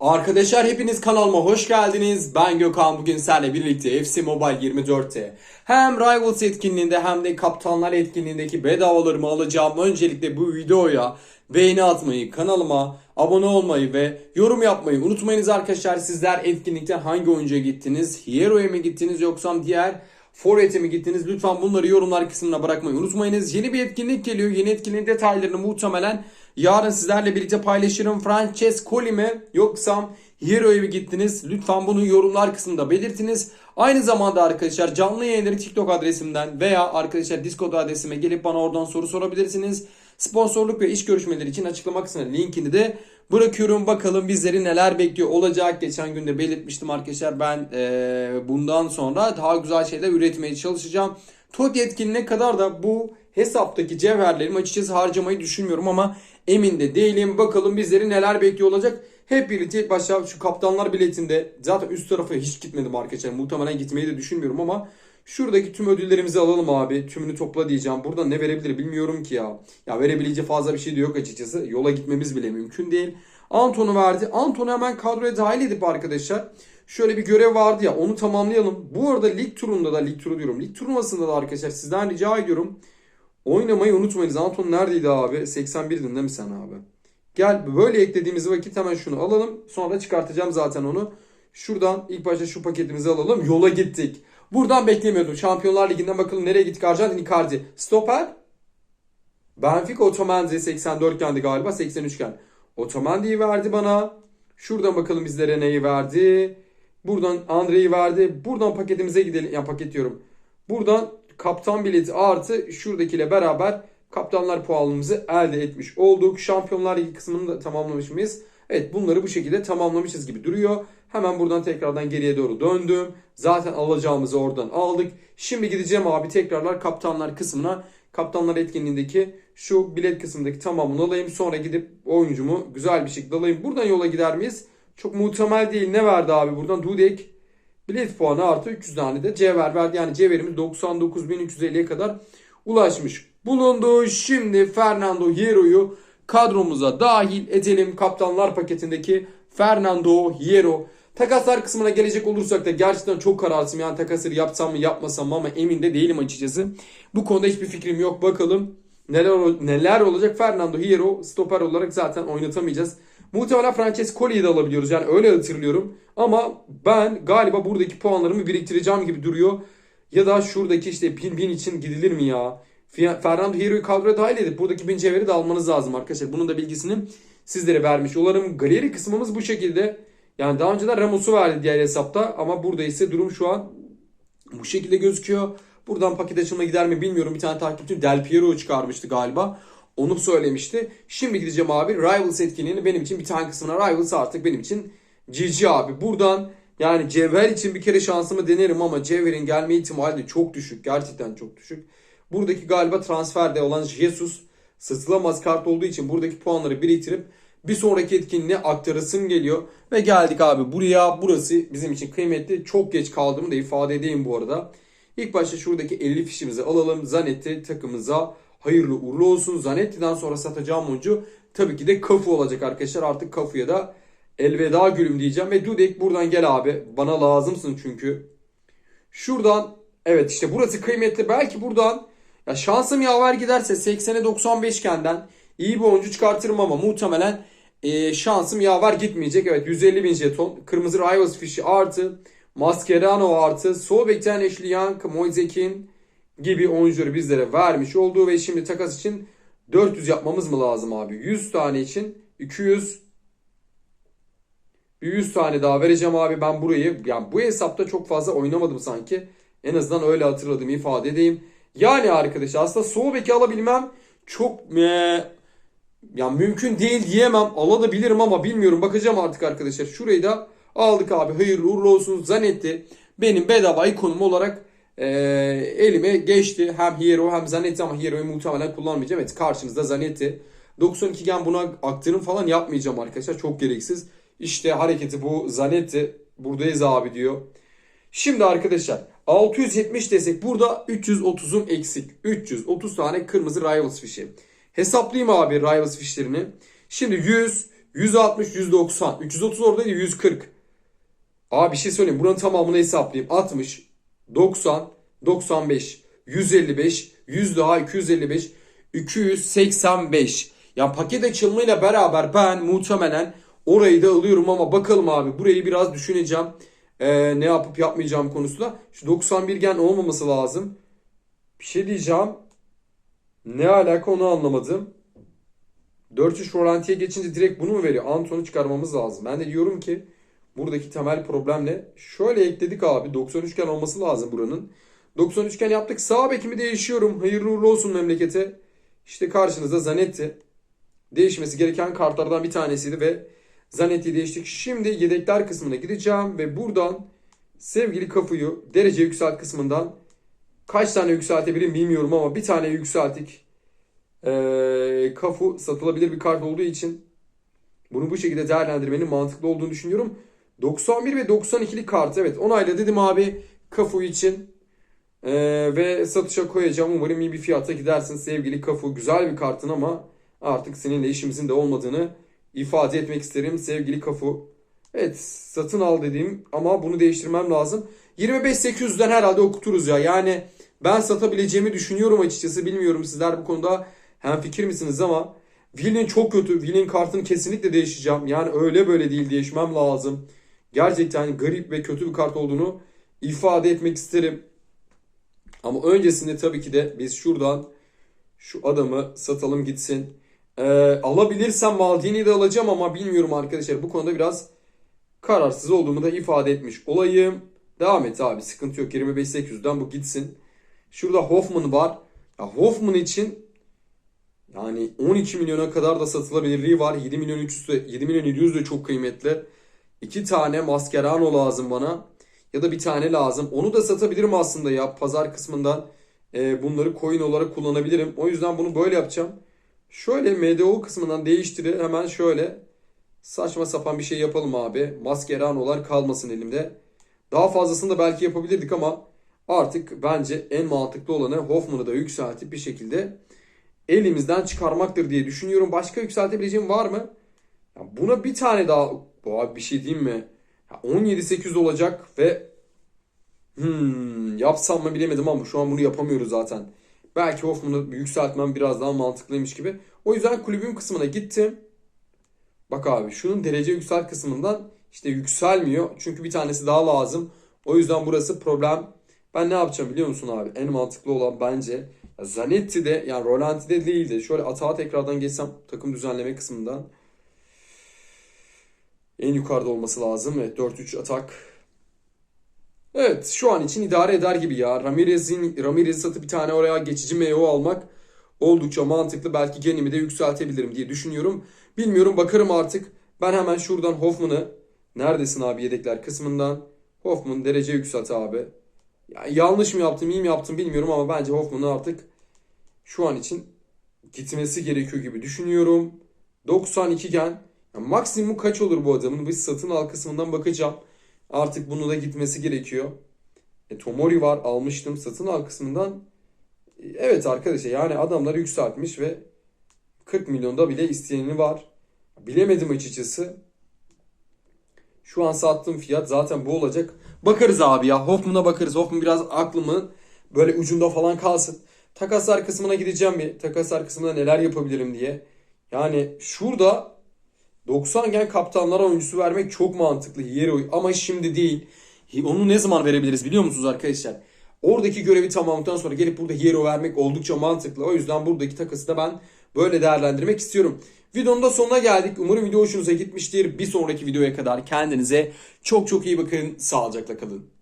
Arkadaşlar hepiniz kanalıma hoş geldiniz. Ben Gökhan. Bugün sizlerle birlikte FC Mobile 24'te hem Rivals etkinliğinde hem de Kaptanlar etkinliğindeki bedavalarımı alacağım. Öncelikle bu videoya beğeni atmayı, kanalıma abone olmayı ve yorum yapmayı unutmayınız arkadaşlar. Sizler etkinlikte hangi oyuncuya gittiniz? Hiero'ya mı gittiniz yoksa diğer Forvet'e mi gittiniz? Lütfen bunları yorumlar kısmına bırakmayı unutmayınız. Yeni bir etkinlik geliyor. Yeni etkinliğin detaylarını muhtemelen yarın sizlerle birlikte paylaşırım. Francescoli mi yoksa Hero'ya mı gittiniz? Lütfen bunu yorumlar kısmında belirtiniz. Aynı zamanda arkadaşlar canlı yayınları TikTok adresimden veya arkadaşlar Discord adresime gelip bana oradan soru sorabilirsiniz. Sponsorluk ve iş görüşmeleri için açıklama kısmına linkini de bırakıyorum. Bakalım bizleri neler bekliyor olacak. Geçen günde belirtmiştim arkadaşlar. Ben eee, bundan sonra daha güzel şeyler üretmeye çalışacağım. TOT yetkinliğine kadar da bu hesaptaki cevherlerimi açıkçası harcamayı düşünmüyorum ama emin de değilim. Bakalım bizleri neler bekliyor olacak. Hep birlikte ilk başta şu kaptanlar biletinde zaten üst tarafa hiç gitmedim arkadaşlar. Muhtemelen gitmeyi de düşünmüyorum ama şuradaki tüm ödüllerimizi alalım abi. Tümünü topla diyeceğim. Burada ne verebilir bilmiyorum ki ya. Ya verebileceği fazla bir şey de yok açıkçası. Yola gitmemiz bile mümkün değil. Anton'u verdi. Anton'u hemen kadroya dahil edip arkadaşlar şöyle bir görev vardı ya onu tamamlayalım. Bu arada lig turunda da lig turu diyorum. Lig turnuvasında da arkadaşlar sizden rica ediyorum. Oynamayı unutmayınız. Anton neredeydi abi? 81'din değil mi sen abi? Gel böyle eklediğimiz vakit hemen şunu alalım. Sonra çıkartacağım zaten onu. Şuradan ilk başta şu paketimizi alalım. Yola gittik. Buradan beklemiyordum. Şampiyonlar Ligi'nden bakalım nereye gittik? Arjantin Icardi. Stoper. Benfica Otamendi 84 kendi galiba 83 iken. Otamendi'yi verdi bana. Şuradan bakalım bizlere neyi verdi. Buradan Andre'yi verdi. Buradan paketimize gidelim. Ya paket diyorum. Buradan kaptan bileti artı şuradakiyle beraber kaptanlar puanımızı elde etmiş olduk. Şampiyonlar Ligi kısmını da tamamlamış mıyız? Evet bunları bu şekilde tamamlamışız gibi duruyor. Hemen buradan tekrardan geriye doğru döndüm. Zaten alacağımızı oradan aldık. Şimdi gideceğim abi tekrarlar kaptanlar kısmına. Kaptanlar etkinliğindeki şu bilet kısmındaki tamamını alayım. Sonra gidip oyuncumu güzel bir şekilde alayım. Buradan yola gider miyiz? Çok muhtemel değil. Ne verdi abi buradan? Dudek bilet puanı artı 300 tane de cevher verdi. Yani cevherimiz 99.350'ye kadar ulaşmış bulundu. Şimdi Fernando Hierro'yu kadromuza dahil edelim. Kaptanlar paketindeki Fernando Hierro. Takaslar kısmına gelecek olursak da gerçekten çok kararsızım. Yani takasları yapsam mı yapmasam mı ama emin de değilim açıkçası. Bu konuda hiçbir fikrim yok. Bakalım neler neler olacak. Fernando Hierro stoper olarak zaten oynatamayacağız. Muhtemelen Francescoli'yi de alabiliyoruz. Yani öyle hatırlıyorum. Ama ben galiba buradaki puanlarımı biriktireceğim gibi duruyor. Ya da şuradaki işte bin bin için gidilir mi ya? Fernando Hierro'yu kadroya dahil edip buradaki bin cevheri de almanız lazım arkadaşlar. Bunun da bilgisini sizlere vermiş olarım. Galeri kısmımız bu şekilde. Yani daha önceden Ramos'u verdi diğer hesapta ama burada ise durum şu an bu şekilde gözüküyor. Buradan paket açılma gider mi bilmiyorum. Bir tane takipçim Del Piero'yu çıkarmıştı galiba. Onu söylemişti. Şimdi gideceğim abi. Rivals etkinliğini benim için bir tane kısmına Rivals artık benim için GG abi. Buradan yani Cevher için bir kere şansımı denerim ama Cevher'in gelme ihtimali de çok düşük. Gerçekten çok düşük. Buradaki galiba transferde olan Jesus satılamaz kart olduğu için buradaki puanları biriktirip bir sonraki etkinliğe aktarasım geliyor. Ve geldik abi buraya. Burası bizim için kıymetli. Çok geç kaldığımı da ifade edeyim bu arada. İlk başta şuradaki 50 fişimizi alalım. Zanetti takımıza hayırlı uğurlu olsun. Zanetti'den sonra satacağım oyuncu tabii ki de Kafu olacak arkadaşlar. Artık Kafu'ya da elveda gülüm diyeceğim. Ve Dudek buradan gel abi. Bana lazımsın çünkü. Şuradan evet işte burası kıymetli. Belki buradan ya şansım yaver giderse 80'e 95 kenden iyi bir oyuncu çıkartırım ama muhtemelen e, şansım yaver gitmeyecek. Evet 150 bin jeton. Kırmızı Rivals fişi artı. Mascherano artı. Sol bekten Ashley Young, Moisekin gibi oyuncuları bizlere vermiş olduğu ve şimdi takas için 400 yapmamız mı lazım abi? 100 tane için 200 bir 100 tane daha vereceğim abi ben burayı. Yani bu hesapta çok fazla oynamadım sanki. En azından öyle hatırladığımı ifade edeyim. Yani arkadaşlar aslında sol beki alabilmem çok eee, ya mümkün değil diyemem. Alabilirim ama bilmiyorum. Bakacağım artık arkadaşlar. Şurayı da aldık abi. Hayırlı uğurlu olsun. Zanetti benim bedava ikonum olarak eee, elime geçti. Hem Hero hem Zanetti ama Hero'yu muhtemelen kullanmayacağım. Evet karşınızda Zanetti. 92 gen buna aktarım falan yapmayacağım arkadaşlar. Çok gereksiz. İşte hareketi bu. Zanetti buradayız abi diyor. Şimdi arkadaşlar 670 desek burada 330'um eksik. 330 tane kırmızı Rivals fişi. Hesaplayayım abi Rivals fişlerini. Şimdi 100, 160, 190. 330 oradaydı 140. Abi bir şey söyleyeyim. Buranın tamamını hesaplayayım. 60, 90, 95, 155, 100 daha 255, 285. Yani paket açılımıyla beraber ben muhtemelen orayı da alıyorum ama bakalım abi. Burayı biraz düşüneceğim. Ee, ne yapıp yapmayacağım konusunda. Şu 91 gen olmaması lazım. Bir şey diyeceğim. Ne alaka onu anlamadım. 4-3 rolantiye geçince direkt bunu mu veriyor? Anton'u çıkarmamız lazım. Ben de diyorum ki buradaki temel problem ne? Şöyle ekledik abi. 90 üçgen olması lazım buranın. 90 üçgen yaptık. Sağ bekimi değişiyorum. Hayırlı uğurlu olsun memlekete. İşte karşınızda Zanetti. Değişmesi gereken kartlardan bir tanesiydi ve Zanetti'yi değiştik. Şimdi yedekler kısmına gideceğim ve buradan sevgili Kafu'yu derece yükselt kısmından kaç tane yükseltebilirim bilmiyorum ama bir tane yükselttik. Ee, Kafu satılabilir bir kart olduğu için bunu bu şekilde değerlendirmenin mantıklı olduğunu düşünüyorum. 91 ve 92'lik kart evet onayla dedim abi Kafu için. Ee, ve satışa koyacağım. Umarım iyi bir fiyata gidersin sevgili Kafu. Güzel bir kartın ama artık seninle işimizin de olmadığını ifade etmek isterim sevgili Kafu. Evet satın al dediğim ama bunu değiştirmem lazım. 25.800'den herhalde okuturuz ya. Yani ben satabileceğimi düşünüyorum açıkçası. Bilmiyorum sizler bu konuda hemfikir misiniz ama Will'in çok kötü. Will'in kartını kesinlikle değişeceğim. Yani öyle böyle değil değişmem lazım. Gerçekten garip ve kötü bir kart olduğunu ifade etmek isterim. Ama öncesinde tabii ki de biz şuradan şu adamı satalım gitsin. Ee, alabilirsem Maldini'yi de alacağım ama bilmiyorum arkadaşlar. Bu konuda biraz kararsız olduğumu da ifade etmiş olayım. Devam et abi sıkıntı yok. 25.800'den bu gitsin. Şurada Hoffman var. Ya Hoffman için yani 12 milyona kadar da satılabilirliği var. 7 milyon 300 de, 7 milyon 700 de çok kıymetli. İki tane Mascherano lazım bana. Ya da bir tane lazım. Onu da satabilirim aslında ya. Pazar kısmından e, bunları coin olarak kullanabilirim. O yüzden bunu böyle yapacağım. Şöyle MDO kısmından değiştirip hemen şöyle saçma sapan bir şey yapalım abi. Mascherano'lar kalmasın elimde. Daha fazlasını da belki yapabilirdik ama artık bence en mantıklı olanı Hoffman'ı da yükseltip bir şekilde elimizden çıkarmaktır diye düşünüyorum. Başka yükseltebileceğim var mı? Buna bir tane daha bu abi bir şey diyeyim mi? Ya 17-800 olacak ve hmm, yapsam mı bilemedim ama şu an bunu yapamıyoruz zaten. Belki Hoffman'ı yükseltmem biraz daha mantıklıymış gibi. O yüzden kulübüm kısmına gittim. Bak abi şunun derece yüksel kısmından işte yükselmiyor. Çünkü bir tanesi daha lazım. O yüzden burası problem. Ben ne yapacağım biliyor musun abi? En mantıklı olan bence ya Zanetti'de yani Rolanti'de değildi. Şöyle atağa tekrardan geçsem takım düzenleme kısmından. En yukarıda olması lazım. Evet 4-3 atak. Evet şu an için idare eder gibi ya. Ramirez'in Ramirez'i satıp bir tane oraya geçici MO almak oldukça mantıklı. Belki genimi de yükseltebilirim diye düşünüyorum. Bilmiyorum bakarım artık. Ben hemen şuradan Hoffman'ı neredesin abi yedekler kısmından Hoffman derece yükselt abi. Ya yanlış mı yaptım iyi mi yaptım bilmiyorum ama bence Hoffman'ı artık şu an için gitmesi gerekiyor gibi düşünüyorum. 92 gen ya maksimum kaç olur bu adamın? Biz satın al kısmından bakacağım. Artık bunu da gitmesi gerekiyor. E, Tomori var almıştım satın al kısmından. E, evet arkadaşlar yani adamlar yükseltmiş ve 40 milyonda bile isteyeni var. Bilemedim açıkçası. Şu an sattığım fiyat zaten bu olacak. Bakarız abi ya. Hoffman'a bakarız. Hoffman biraz aklımın böyle ucunda falan kalsın. Takaslar kısmına gideceğim bir. Takaslar kısmında neler yapabilirim diye. Yani şurada 90 gen kaptanlara oyuncusu vermek çok mantıklı Hiero'yu ama şimdi değil. Onu ne zaman verebiliriz biliyor musunuz arkadaşlar? Oradaki görevi tamamladıktan sonra gelip burada Hero vermek oldukça mantıklı. O yüzden buradaki takası da ben böyle değerlendirmek istiyorum. Videonun da sonuna geldik. Umarım video hoşunuza gitmiştir. Bir sonraki videoya kadar kendinize çok çok iyi bakın. Sağlıcakla kalın.